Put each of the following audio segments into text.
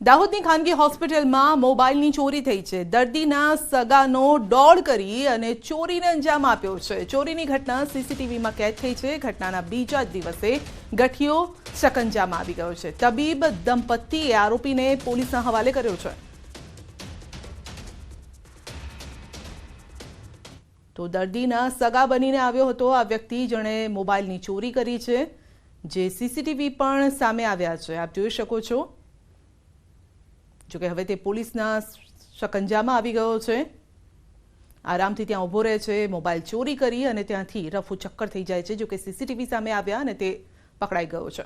દાહોદની ખાનગી હોસ્પિટલમાં મોબાઈલની ચોરી થઈ છે. દર્દીના સગાનો દોડ કરી અને ચોરીને અંજામ આપ્યો છે. ચોરીની ઘટના સીસીટીવીમાં કેદ થઈ છે. ઘટનાના બીજા જ દિવસે ગઠિયો શકંજામાં આવી ગયો છે. તબીબ દંપતીએ આરોપીને પોલીસના હવાલે કર્યો છે. તો દર્દીના સગા બનીને આવ્યો હતો. આ વ્યક્તિ જેણે મોબાઈલની ચોરી કરી છે, જે સીસીટીવી પણ સામે આવ્યા છે. આપ જોઈ શકો છો જોકે હવે તે પોલીસના શકંજામાં આવી ગયો છે. આરામથી ત્યાં ઊભો રહે છે, મોબાઈલ ચોરી કરી અને ત્યાંથી રફુ ચક્કર થઈ જાય છે જોકે સીસીટીવી સામે આવ્યા અને તે પકડાઈ ગયો છે.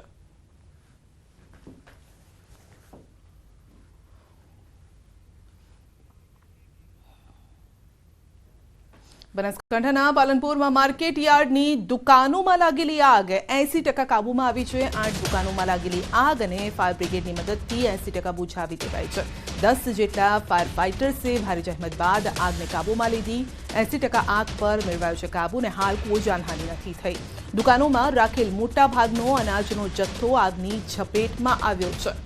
બનાસકાંઠાના પાલનપુરમાં માર્કેટ યાર્ડની દુકાનોમાં લાગેલી આગ. એસી ટકા કાબુમાં આવી છે. આઠ દુકાનોમાં લાગેલી આગ અને ફાયર બ્રિગેડની મદદથી એસી ટકા બુઝાવી દેવાઈ છે. દસ જેટલા ફાયર ફાઇટર્સે ભારે જહેમત બાદ આગને કાબુમાં લીધી. એસી ટકા આગ પર મેળવાયો છે કાબુ અને હાલ કોઈ જાનહાનિ નથી થઈ. દુકાનોમાં રાખેલ મોટા ભાગનો અનાજનો જથ્થો આગની ઝપેટમાં આવ્યો છે.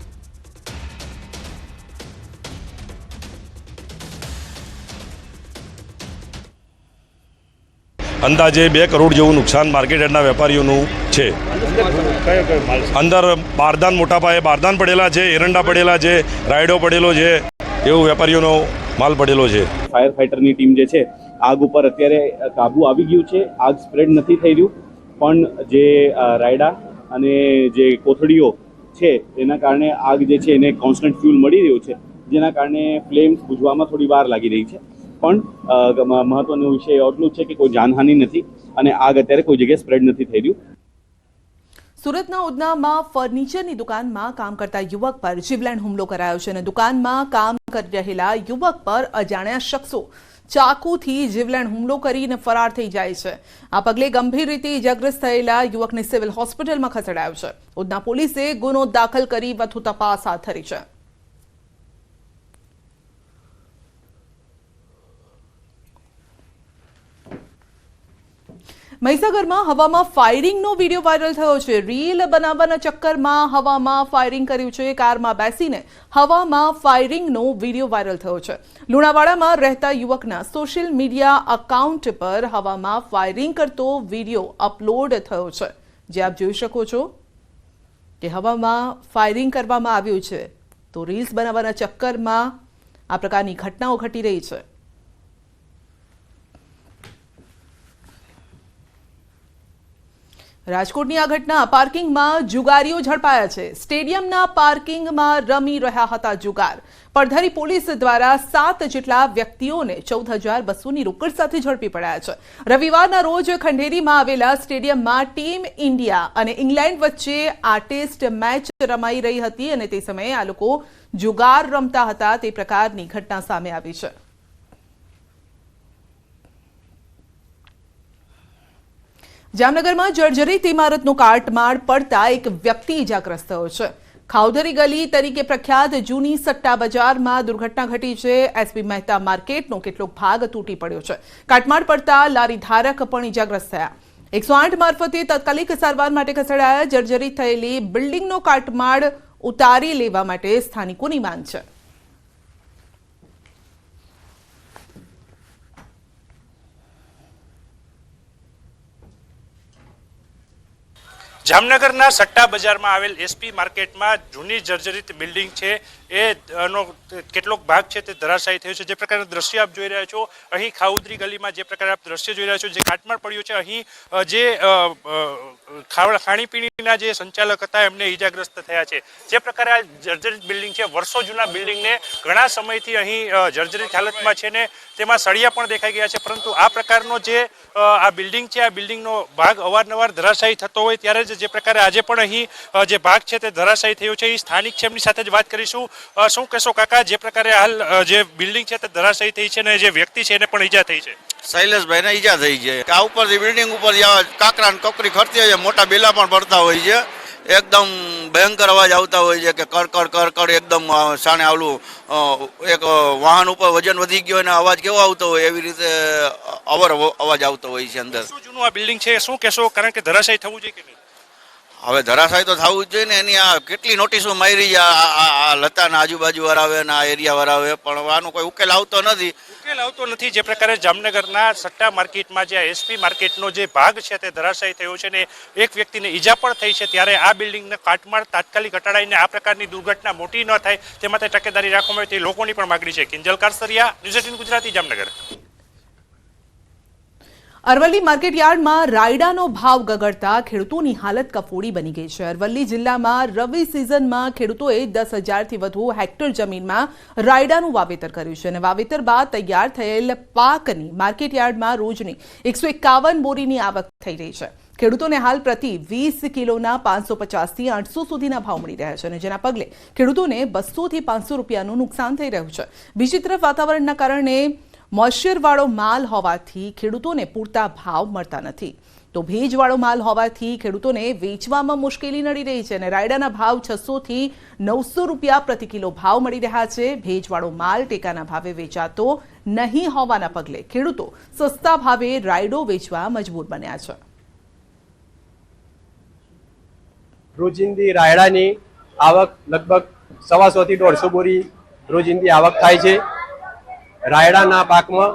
અંદાજે બે કરોડ જેવું નુકસાન માર્કેટ યાર્ડના વેપારીઓનું છે. અંદર બારદાન મોટા પાયે બારદાન પડેલા છે, એરંડા પડેલા છે, રાયડો પડેલો છે, એવું વેપારીઓનો માલ પડેલો છે. ફાયર ફાઇટરની ટીમ જે છે, આગ ઉપર અત્યારે કાબુ આવી ગયું છે. આગ સ્પ્રેડ નથી થઈ રહ્યું, પણ જે રાયડા અને જે કોથળીઓ છે એના કારણે આગ જે છે એને કોન્સ્ટન્ટ ફ્યુલ મળી રહ્યું છે. જેના કારણે ફ્લેમ્સ બુઝવામાં થોડી વાર લાગી રહી છે. પણ મહત્વનો વિષય એટલું છે કે કોઈ જાનહાનિ નથી અને આગ અત્યારે કોઈ જગ્યાએ સ્પ્રેડ નથી થઈ રહ્યું. સુરતના ઉધનામાં ફર્નિચરની દુકાનમાં કામ કરતા યુવક પર જીવલેણ હુમલો કરાયો છે અને દુકાનમાં કામ કરી રહેલા યુવક પર અજાણ્યા શખ્સો ચાકુથી જીવલેણ હુમલો કરીને ફરાર થઈ જાય છે. આ પગલે ગંભીર રીતે ઇજાગ્રસ્ત થયેલા યુવકને સિવિલ હોસ્પિટલમાં ખસેડાયો છે. ઉધના પોલીસે ગુનો દાખલ કરી વધુ તપાસ હાથ ધરી છે. મહીસાગરમાં હવામાં ફાયરિંગનો વીડિયો વાયરલ થયો છે. રીલ બનાવવાના ચક્કરમાં હવામાં ફાયરિંગ કર્યું છે. કારમાં બેસીને હવામાં ફાયરિંગનો વીડિયો વાયરલ થયો છે. લુણાવાડામાં રહેતા યુવકના સોશિયલ મીડિયા અકાઉન્ટ પર હવામાં ફાયરિંગ કરતો વીડિયો અપલોડ થયો છે. જે આપ જોઈ શકો છો કે હવામાં ફાયરિંગ કરવામાં આવ્યું છે. તો રીલ્સ બનાવવાના ચક્કરમાં આ પ્રકારની ઘટનાઓ ઘટી રહી છે. રાજકોટની આ ઘટના પાર્કિંગમાં જુગારીઓ ઝડપાયા છે. સ્ટેડિયમના પાર્કિંગમાં રમી રહ્યા હતા જુગાર. પડધરી પોલીસ દ્વારા સાત જેટલા વ્યક્તિઓને ચૌદ હજાર બસોની રોકડ સાથે ઝડપી પડાયા છે. રવિવારના રોજ ખંડેરીમાં આવેલા સ્ટેડિયમમાં ટીમ ઇન્ડિયા અને ઇંગ્લેન્ડ વચ્ચે આ ટેસ્ટ મેચ રમાઈ રહી હતી અને તે સમયે આ લોકો જુગાર રમતા હતા તે પ્રકારની ઘટના સામે આવી છે. જામનગરમાં જર્જરિત ઇમારતનો કાટમાળ પડતા એક વ્યક્તિ ઇજાગ્રસ્ત થયો છે. ખાઉધરી ગલી તરીકે પ્રખ્યાત જૂની સટ્ટા બજારમાં દુર્ઘટના ઘટી છે. એસપી મહેતા માર્કેટનો કેટલોક ભાગ તૂટી પડ્યો છે. કાટમાળ પડતા લારી ધારક પણ ઇજાગ્રસ્ત થયા. એકસો આઠ મારફતે તાત્કાલિક સારવાર માટે ખસેડાયા જર્જરિત થયેલી બિલ્ડિંગનો કાટમાળ ઉતારી લેવા માટે સ્થાનિકોની માંગ છે. જામનગરના સટ્ટા બજારમાં આવેલ એસપી માર્કેટમાં જૂની જર્જરિત બિલ્ડિંગ છે. એ નો કેટલોક ભાગ છે તે ધરાશાયી થયો છે. જે પ્રકારનું દ્રશ્ય આપ જોઈ રહ્યા છો અહીં ખાઉદરી ગલીમાં જે પ્રકારે આપ દ્રશ્ય જોઈ રહ્યા છો જે કાટમાળ પડ્યું છે અહીં જે ખાવડ અ, ખાણીપીણીના જે સંચાલક હતા, એમને ઈજાગ્રસ્ત થયા છે. જે પ્રકારે આ જર્જરિત બિલ્ડિંગ છે, વર્ષો જૂના બિલ્ડિંગને ઘણા સમયથી અહીં જર્જરિત હાલતમાં છે ને તેમાં સળિયા પણ દેખાઈ ગયા છે. પરંતુ આ પ્રકારનો જે આ બિલ્ડિંગ છે, આ બિલ્ડિંગનો ભાગ અવારનવાર ધરાશાયી થતો હોય ત્યારે જ જે પ્રકારે આજે પણ અહીં જે ભાગ છે તે ધરાશાયી થયો છે. એ સ્થાનિક છે, એમની સાથે જ વાત કરીશું. શું કહેશો કાકા, જે પ્રકારે હાલ જે બિલ્ડિંગ છે તે ધરાશાયી થઈ છે અને જે વ્યક્તિ છે એને પણ ઈજા થઈ છે? શૈલેષભાઈને ઈજા થઈ છે. આ ઉપરથી બિલ્ડિંગ ઉપર કાકરા ને કકરી ખરતી હોય છે મોટા બેલા પણ પડતા હોય છે. એકદમ ભયંકર અવાજ આવતા હોય છે કે કડકડ કડકડ એકદમ અ, સાણે આવલું એક વાહન ઉપર વજન વધી ગયો અને અવાજ કેવો આવતો હોય એવી રીતે અવર અવાજ આવતો હોય છે અંદર. શું જૂનું આ બિલ્ડિંગ છે? શું કહેશો? કારણ કે ધરાશાય થવું જોઈએ કે નહીં? હવે ધરાશાય તો થવું જ જોઈએ ને એની આ કેટલી નોટિસો મારી છે આ લતાના આજુબાજુ વાળા આવે ને આ એરિયા વાળા આવે પણ આનો કોઈ ઉકેલ આવતો નથી. ઉકેલ આવતો નથી. જે પ્રકારે જામનગરના સટ્ટા માર્કેટમાં જે એસપી માર્કેટનો જે ભાગ છે તે ધરાશાયી થયો છે ને એક વ્યક્તિને ઈજા પણ થઈ છે. ત્યારે આ બિલ્ડિંગને કાટમાળ તાત્કાલિક હટાડીને આ પ્રકારની દુર્ઘટના મોટી ન થાય. તે માટે તકેદારી રાખવામાં આવે તે લોકોની પણ માગણી છે. Kinjal Karsariya, News Eighteen Gujarati, Jamnagar. Aravalli market યાર્ડમાં રાયડાનો ભાવ ગગડતા ખેડૂતોની હાલત કફોડી બની ગઈ છે. અરવલ્લી જિલ્લામાં રવિ સિઝનમાં ખેડૂતોએ દસ હજારથી વધુ હેક્ટર જમીનમાં રાયડાનું વાવેતર કર્યું છે અને વાવેતર બાદ તૈયાર થયેલ પાકની માર્કેટ યાર્ડમાં રોજની એકસો એકાવન બોરીની આવક થઈ રહી છે. ખેડૂતોને હાલ પ્રતિ વીસ કિલોના પાંચસો પચાસથી આઠસો સુધીના ભાવ મળી રહ્યા છે અને જેના પગલે ખેડૂતોને બસોથી પાંચસો રૂપિયાનું નુકસાન થઈ રહ્યું છે. બીજી તરફ વાતાવરણના કારણે મોઇશ્ચરવાળો માલ હોવાથી ખેડૂતોને પૂરતા ભાવ મળતા નથી. તો ભેજવાળો માલ હોવાથી ખેડૂતોને વેચવામાં મુશ્કેલી નડી રહી છે અને રાયડાના ભાવ છસોથી નવસો રૂપિયા પ્રતિ કિલો ભાવ મળી રહ્યા છે. ભેજવાળો માલ ટેકાના ભાવે વેચાતો નહીં હોવાના પગલે ખેડૂતો સસ્તા ભાવે રાયડો વેચવા મજબૂર બન્યા છે. રોજિંદી રાયડાની આવક લગભગ સવાસો થી દોઢસો બોરી રોજિંદી આવક થાય છે. રાયડાના પાકમાં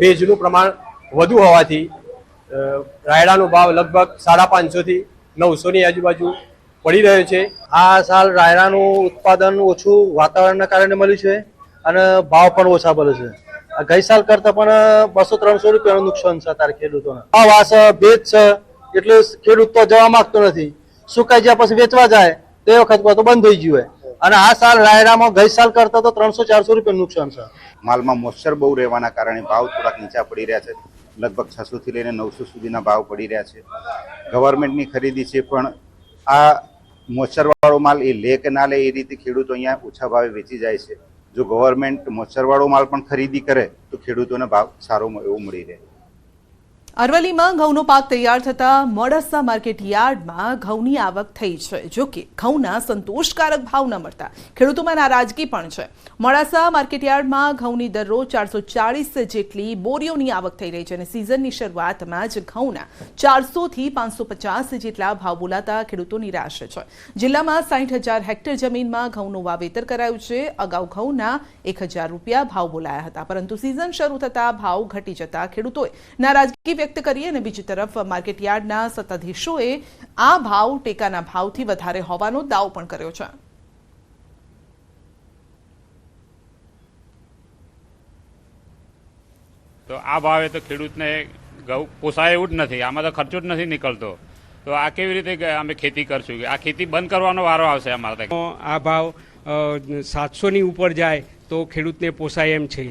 ભેજનું પ્રમાણ વધુ હોવાથી રાયડાનો ભાવ લગભગ સાડા પાંચસોથી નવસોની આજુબાજુ પડી રહ્યો છે. આ સાલ રાયડાનું ઉત્પાદન ઓછું વાતાવરણના કારણે મળ્યું છે અને ભાવ પણ ઓછા મળે છે. ગઈ સાલ કરતા પણ બસો ત્રણસો રૂપિયાનું નુકસાન છે અત્યારે ખેડૂતોને. આ વાસ ભેજ છે, એટલે ખેડૂત તો જવા માંગતો નથી. સુકાઈ ગયા પછી વેચવા જાય, તે વખત તો બંધ થઈ ગયું હોય. અને આ સાલ રાયડામાં ગઈ સાલ કરતા તો ત્રણસો ચારસો રૂપિયા નુકસાન છે. માલમાં મોઇશ્ચર બહુ રહેવાના કારણે ભાવ થોડાક નીચા પડી રહ્યા છે. લગભગ છસો થી લઈને નવસો સુધીના ભાવ પડી રહ્યા છે. ગવર્મેન્ટની ખરીદી છે પણ આ મોઇશ્ચર માલ એ લે કે ના લે એ રીતે ખેડૂતો અહીંયા ઓછા ભાવે વેચી જાય છે. જો ગવર્મેન્ટ મોઇશ્ચર માલ પણ ખરીદી કરે તો ખેડૂતોને ભાવ સારો એવો મળી રહે. અરવલ્લીમાં ઘઉંનો પાક તૈયાર થતા મોડાસા માર્કેટ યાર્ડમાં ઘઉંની આવક થઈ છે, જો કે ઘઉંના સંતોષકારક ભાવ ન મળતા. ખેડૂતોમાં નારાજગી પણ છે. મોડાસા માર્કેટ યાર્ડમાં ઘઉંની દરરોજ ચારસો ચાળીસ જેટલી બોરીઓની આવક થઈ રહી છે અને સિઝનની શરૂઆતમાં જ ઘઉંના ચારસોથી પાંચસો પચાસ જેટલા ભાવ બોલાતા ખેડૂતો નિરાશ છે. જિલ્લામાં સાઠ હજાર હેક્ટર જમીનમાં ઘઉંનું વાવેતર કરાયું છે. અગાઉ ઘઉંના એક હજાર રૂપિયા ભાવ બોલાયા હતા, પરંતુ સિઝન શરૂ થતા ભાવ ઘટી જતા ખેડૂતોએ નારાજગી વ્યક્ત કરી અને બીજી તરફ માર્કેટયાર્ડના સત્તાધીશોએ આ ભાવ ટેકાના ભાવથી વધારે હોવાનો દાવો પણ કર્યો છે. તો આ ભાવે તો ખેડૂતને ઘઉં પોસાય એવું જ નથી. આમાં તો ખર્ચો જ નથી નીકળતો. તો આ કેવી રીતે અમે ખેતી કરશું? આ ખેતી બંધ કરવાનો વારો આવશે અમારે તો. આ ભાવ સાતસોની ઉપર જાય તો ખેડૂતને પોસાય એમ છે.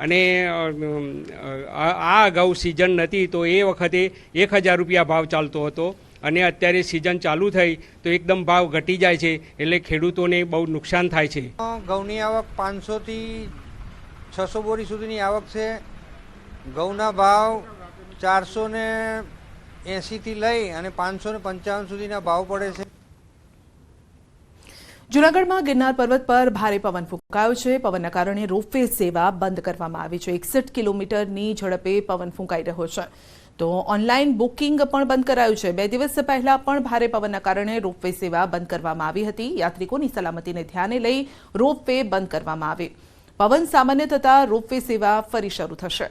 અને આ અગાઉ સિઝન નથી તો એ વખતે એક હજાર રૂપિયા ભાવ ચાલતો હતો. અને અત્યારે સિઝન ચાલુ થઈ, તો એકદમ ભાવ ઘટી જાય છે, એટલે ખેડૂતોને બહુ નુકસાન થાય છે. ઘઉંની આવક પાંચસોથી છસો બોરી સુધીની આવક છે. ઘઉંના ભાવ ચારસો ને એંસીથી લઈ અને પાંચસો ને પંચાવન સુધીના ભાવ પડે છે. જૂનાગઢમાં ગિરનાર પર્વત પર ભારે પવન ફૂંકાયો છે. પવનના કારણે રોપવે સેવા બંધ કરવામાં આવી છે. એકસઠ કિલોમીટરની ઝડપે પવન ફૂંકાઈ રહ્યો છે. તો ઓનલાઈન બુકિંગ પણ બંધ કરાયું છે. બે દિવસ પહેલા પણ ભારે પવનના કારણે રોપવે સેવા બંધ કરવામાં આવી હતી. યાત્રિકોની સલામતીને ધ્યાને લઈ રોપવે બંધ કરવામાં આવે. પવન સામાન્ય થતાં રોપવે સેવા ફરી શરૂ થશે.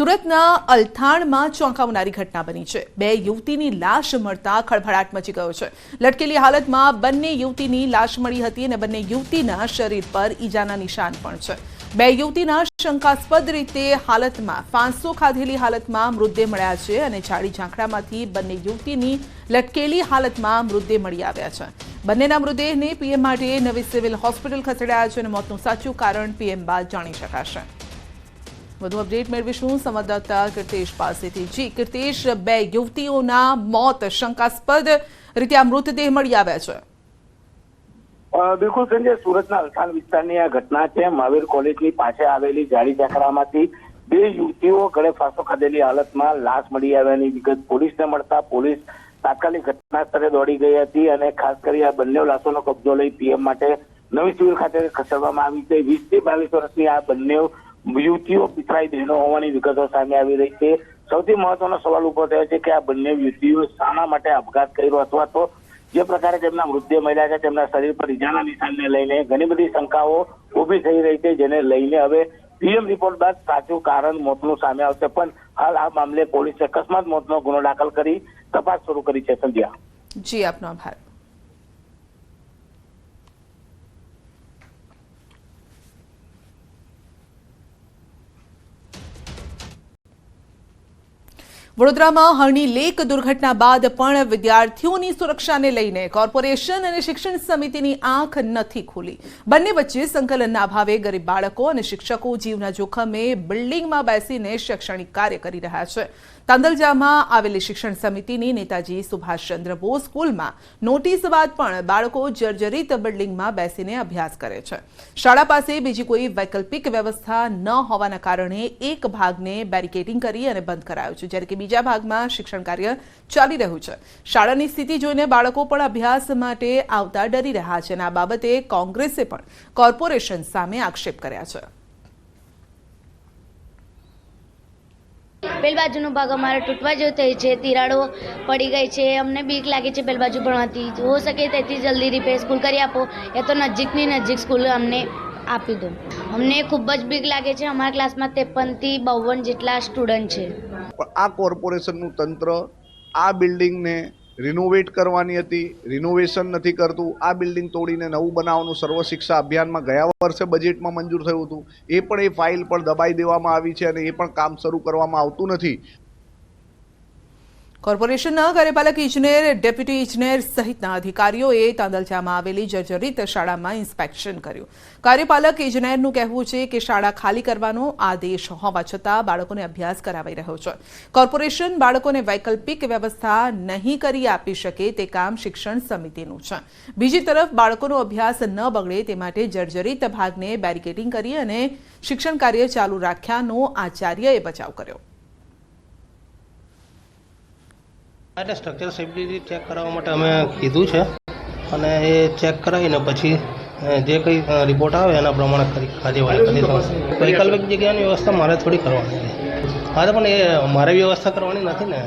સુરતના અલથાણમાં ચોંકાવનારી ઘટના બની છે. બે યુવતીની લાશ મળતા ખળભળાટ મચી ગયો છે. લટકેલી હાલતમાં બંને યુવતીની લાશ મળી હતી અને બંને યુવતીના શરીર પર ઈજાના નિશાન પણ છે. બે યુવતીના શંકાસ્પદ રીતે હાલતમાં ફાંસો ખાધેલી હાલતમાં મૃતદેહ મળ્યા છે અને ઝાડી ઝાંખડામાંથી બંને યુવતીની લટકેલી હાલતમાં મૃતદેહ મળી આવ્યા છે. બંનેના મૃતદેહને પીએમ માટે નવી સિવિલ હોસ્પિટલ ખસેડાયા છે અને મોતનું સાચું કારણ પીએમ બાદ જાણી શકાશે. વધુ અપડેટ મેળવીશું. સંવાદદાતા કીર્તેશ પાસેથી. જી, કીર્તેશ, બે યુવતીઓના મોત શંકાસ્પદ રીતે આ મૃતદેહ મળી આવ્યા છે. બિલકુલ સંજય સુરતના અલથાણ વિસ્તારની આ ઘટના છે. મહાવીર કોલેજની પાસે આવેલી જાડી ઝાકડામાંથી બે યુવતીઓ ગળે ફાંસો ખાધેલી હાલતમાં લાશ મળી આવ્યાની વિગત પોલીસને મળતા પોલીસ તાત્કાલિક ઘટના સ્થળે દોડી ગઈ હતી અને ખાસ કરી આ બંને લાશોનો કબજો લઈ પીએમ માટે નવી સિવિલ ખાતે ખસેડવામાં આવી છે. વીસથી બાવીસ વર્ષની આ બંને યુવતીઓ, પિતરાઈ બહેનો હોવાની વિગતો સામે આવી રહી છે. સૌથી મહત્વનો સવાલ ઊભો થયો છે કે આ બંને યુવતીઓ શાના માટે આપઘાત કર્યો અથવા તો જે પ્રકારે તેમના મૃતદેહ મળ્યા છે, તેમના શરીર પર ઈજાના નિશાનને લઈને ઘણી બધી શંકાઓ ઊભી થઈ રહી છે, જેને લઈને હવે પીએમ રિપોર્ટ બાદ સાચું કારણ મોતનું સામે આવશે. પણ હાલ આ મામલે પોલીસે અકસ્માત મોતનો ગુનો દાખલ કરી તપાસ શરૂ કરી છે. સંધ્યા. જી, આપનો આભાર. વડોદરામાં હરણી લેક દુર્ઘટના બાદ પણ વિદ્યાર્થીઓની સુરક્ષાને લઈને કોર્પોરેશન અને શિક્ષણ સમિતિની આંખ નથી ખુલી. બંને વચ્ચે સંકલનના અભાવે ગરીબ બાળકો અને શિક્ષકો જીવના જોખમે બિલ્ડિંગમાં બેસીને શૈક્ષણિક કાર્ય કરી રહ્યા છે. તાંદલજામાં આવેલી શિક્ષણ સમિતિની નેતાજી સુભાષચંદ્ર બોઝ સ્કૂલમાં નોટિસ બાદ પણ બાળકો જર્જરિત બિલ્ડિંગમાં બેસીને અભ્યાસ કરે છે. શાળા પાસે બીજી કોઈ વૈકલ્પિક વ્યવસ્થા ન હોવાના કારણે એક ભાગને બેરિકેડિંગ કરી અને બંધ કરાયો છે. જ્યારે કે બીજા ભાગમાં શિક્ષણ કાર્ય ચાલી રહ્યું છે. શાળાની સ્થિતિ જોઈને બાળકો પણ અભ્યાસ માટે આવતા ડરી રહ્યા છે અને આ બાબતે કોંગ્રેસે પણ કોર્પોરેશન સામે આક્ષેપ કર્યા છે. પેલ બાજુનો ભાગ અમારે તૂટવા જેવો થઈ છે. તિરાડો પડી ગઈ છે. અમને બીક લાગે છે પેલ ભણવાથી. હો શકે તેથી જલ્દી રિપેર સ્કૂલ કરી આપો. એ તો નજીકની નજીક સ્કૂલ અમને આપી દો અમને ખૂબ જ બીક લાગે છે, અમારા ક્લાસમાં ત્રેપનથી બાવન જેટલા સ્ટુડન્ટ છે. આ કોર્પોરેશનનું તંત્ર આ બિલ્ડિંગને રિનોવેટ કરવાની હતી રિનોવેશન નથી કરતું, આ બિલ્ડિંગ તોડીને નવું બનાવવાનું સર્વ શિક્ષા અભિયાનમાં ગયા વર્ષે બજેટમાં મંજૂર થયું હતું, એ પણ એ ફાઇલ પણ દબાઈ દેવામાં આવી છે અને એ પણ કામ શરૂ કરવામાં આવતું નથી. કોર્પોરેશનના કાર્યપાલક ઇજનેર, ડેપ્યુટી ઇજનેર સહિતના અધિકારીઓએ તાંદલજામાં આવેલી જર્જરિત શાળામાં ઇન્સ્પેક્શન કર્યું. કાર્યપાલક ઇજનેરનું કહેવું છે કે શાળા ખાલી કરવાનો આદેશ હોવા છતાં બાળકોને અભ્યાસ કરાવાઈ રહ્યો છે. કોર્પોરેશન બાળકોને વૈકલ્પિક વ્યવસ્થા નહીં કરી આપી શકે તે કામ શિક્ષણ સમિતિનું છે. બીજી તરફ, બાળકોનો અભ્યાસ ન બગડે તે માટે જર્જરિત ભાગને બેરિકેડિંગ કરી અને શિક્ષણ કાર્ય ચાલુ રાખ્યાનો આચાર્યએ બચાવ કર્યો. એટલે સ્ટ્રક્ચર સેફ્ટી ચેક કરાવવા માટે અમે કીધું છે. અને એ ચેક કરાવીને પછી જે કંઈ રિપોર્ટ આવે એના પ્રમાણે કરી, કાર્યવાહી કરી વૈકલ્પિક જગ્યાની વ્યવસ્થા મારે થોડી કરવાની છે. તો પણ એ, મારે વ્યવસ્થા કરવાની નથી ને.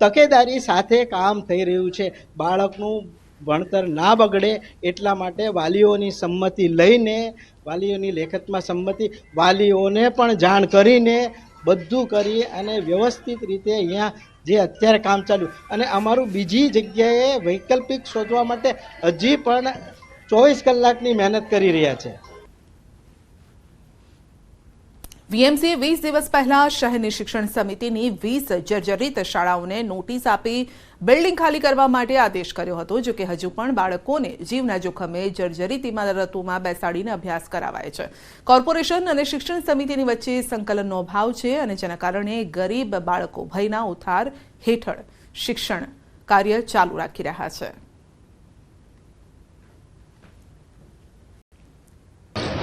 તકેદારી સાથે કામ થઈ રહ્યું છે. બાળકનું ભણતર ના બગડે એટલા માટે વાલીઓની સંમતિ લઈને, વાલીઓની લેખતમાં સંમતિ, વાલીઓને પણ જાણ કરીને બધું કરી અને વ્યવસ્થિત રીતે અહીંયા જે અત્યારે કામ ચાલ્યું. અને અમારું બીજી જગ્યાએ વૈકલ્પિક શોધવા માટે હજી પણ ચોવીસ કલાકની મહેનત કરી રહ્યા છે. વીએમસીએ વીસ દિવસ પહેલા શહેરની શિક્ષણ સમિતિની વીસ જર્જરિત શાળાઓને નોટિસ આપી બિલ્ડિંગ ખાલી કરવા માટે આદેશ કર્યો હતો, જો કે હજુ પણ બાળકોને જીવના જોખમે જર્જરિત ઇમારતોમાં બેસાડીને અભ્યાસ કરાવાય છે. કોર્પોરેશન અને શિક્ષણ સમિતિની વચ્ચે સંકલનનો અભાવ છે અને જેના કારણે ગરીબ બાળકો ભયના ઉથાર હેઠળ શિક્ષણ કાર્ય ચાલુ રાખી રહ્યા છે.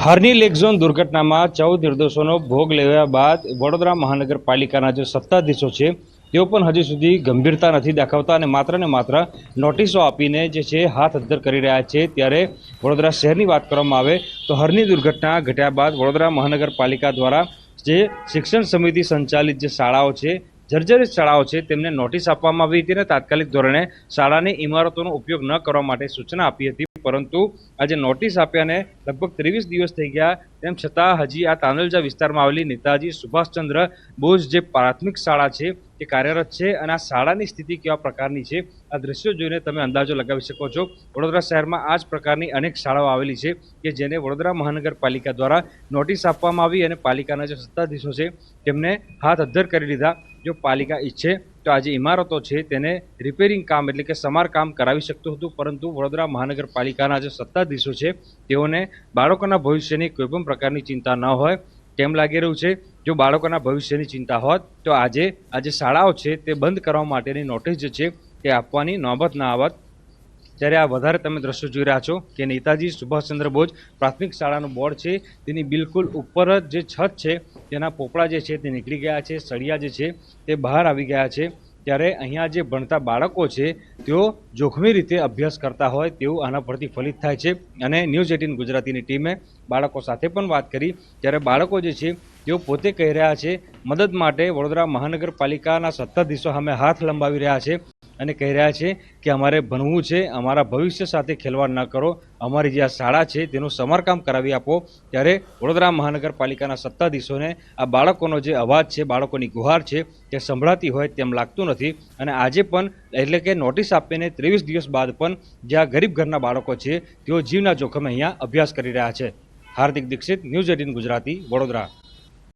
હરની લેક ઝોન દુર્ઘટનામાં ચૌદ નિર્દોષોનો ભોગ લેવા બાદ વડોદરા મહાનગરપાલિકાના જે સત્તાધીશો છે, તેઓ પણ હજી સુધી ગંભીરતા નથી દાખવતા અને માત્ર ને માત્ર નોટિસો આપીને જે છે હાથ અદ્ધર કરી રહ્યા છે. ત્યારે વડોદરા શહેરની વાત કરવામાં આવે તો હરની દુર્ઘટના ઘટ્યા બાદ વડોદરા મહાનગરપાલિકા દ્વારા જે શિક્ષણ સમિતિ સંચાલિત જે શાળાઓ છે, જર્જરિત શાળાઓ છે, તેમને નોટિસ આપવામાં આવી હતી અને તાત્કાલિક ધોરણે શાળાની ઇમારતોનો ઉપયોગ ન કરવા માટે સૂચના આપી હતી. પરંતુ આજે નોટિસ આપ્યાને લગભગ ત્રેવીસ દિવસ થઈ ગયા. તેમ છતાં હજી આ તાનલજા વિસ્તારમાં આવેલી નેતાજી સુભાષચંદ્ર બોઝ જે પ્રાથમિક શાળા છે, તે કાર્યરત છે અને આ શાળાની સ્થિતિ કેવા પ્રકારની છે, આ દ્રશ્યો જોઈને તમે અંદાજો લગાવી શકો છો. વડોદરા શહેરમાં આ જ પ્રકારની અનેક શાળાઓ આવેલી છે કે જેને વડોદરા મહાનગરપાલિકા દ્વારા નોટિસ આપવામાં આવી અને પાલિકાના જે સત્તાધીશો છે, તેમને હાથ અદ્ધર કરી દીધા. જો પાલિકા ઈચ્છે તો આજે ઇમારતો છે, તેને રિપેરિંગ કામ એટલે કે સમારકામ કરાવી શકતું હતું, પરંતુ વડોદરા મહાનગરપાલિકાના જે સત્તાધીશો છે, તેઓને બાળકોના ભવિષ્યની કોઈ પણ પ્રકારની ચિંતા ન હોય. તેમ લાગી રહ્યું છે? જો બાળકોના ભવિષ્યની ચિંતા હોત, તો આજે આજે શાળાઓ છે, તે બંધ કરવા માટેની નોટિસ જે છે, તે આપવાની નોબત ના આવત. ત્યારે આ વધારે તમે દ્રશ્યો જોઈ રહ્યા છો કે નેતાજી સુભાષચંદ્ર બોઝ પ્રાથમિક શાળાનું બોર્ડ છે, તેની બિલકુલ ઉપર જ જે છત છે, તેના પોપડા જે છે તે નીકળી ગયા છે, સળિયા જે છે તે બહાર આવી ગયા છે. ત્યારે અહીંયા જે ભણતા બાળકો છે, તેઓ જોખમી રીતે અભ્યાસ કરતા હોય તેવું આના પરથી ફલિત થાય છે. અને ન્યૂઝ એટીન ગુજરાતીની ટીમે બાળકો સાથે પણ વાત કરી. ત્યારે બાળકો જે છે, તેઓ પોતે કહી રહ્યા છે, મદદ માટે વડોદરા મહાનગરપાલિકાના સત્તાધીશો સામે હાથ લંબાવી રહ્યા છે. અને કહી રહ્યા છે કે અમારે ભણવું છે, અમારા ભવિષ્ય સાથે ખેલવાડ ન કરો, અમારી જે આ શાળા છે તેનું સમારકામ કરાવી આપો. ત્યારે વડોદરા મહાનગરપાલિકાના સત્તાધીશોને આ બાળકોનો જે અવાજ છે, બાળકોની ગુહાર છે તે સંભળાતી હોય તેમ લાગતું નથી. અને આજે પણ એટલે કે નોટિસ આપીને ત્રેવીસ દિવસ બાદ પણ જે આ ગરીબ ઘરના બાળકો છે તેઓ જીવના જોખમે અહીંયા અભ્યાસ કરી રહ્યા છે. Hardik Dixit, News Eighteen Gujarati, Vadodara.